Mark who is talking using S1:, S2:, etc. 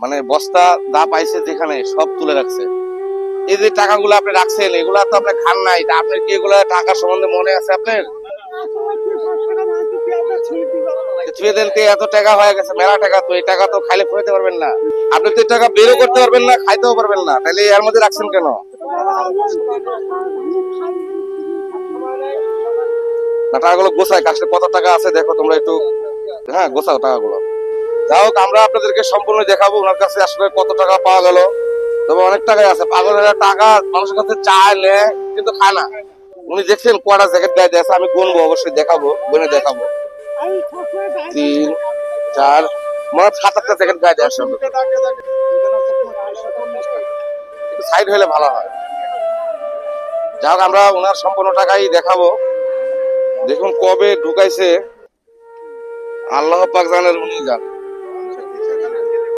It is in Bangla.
S1: মানে বস্তা দা পাইছে যেখানে, সব তুলে রাখছে। এই যে টাকাগুলো আপনি রাখছেন, এগুলা তো আপনি খান নাই। আপনার কি এগুলা টাকা সম্বন্ধে মনে আছে আপনার? এত টাকা হয়ে গেছে, মেলা টাকা টাকা তো খাইলে পারবেন না। আপনি তো টাকা করতে পারবেন না, খাইতেও পারবেন না। তাহলে এর মধ্যে রাখছেন কেন? টাকাগুলো গোছায় কাছে কত টাকা আছে দেখো, তোমরা একটু হ্যাঁ গোছাও টাকাগুলো। যাই হোক, আমরা আপনাদেরকে সম্পূর্ণ দেখাবো ওনার কাছে আসলে কত টাকা পাওয়া গেল। তবে অনেক টাকাই আছে। পাগল টাকা মানুষের কাছে চায় নেয় কিন্তু খায় না। উনি দেখছেন কটা জ্যাকেট গায়ে দিয়েছে আমি গুনবো, অবশ্যই দেখাবো, গুনে দেখাবো। তিন, চার, মনে সাত আটটা জ্যাকেট গায়ে দেওয়া সম্ভব একটু সাইড হলে ভালো হয়। যাই হোক, আমরা ওনার সম্পূর্ণ টাকাই দেখাবো। দেখুন কবে ঢুকাইছে। আল্লাহ পাক জানের উনি জান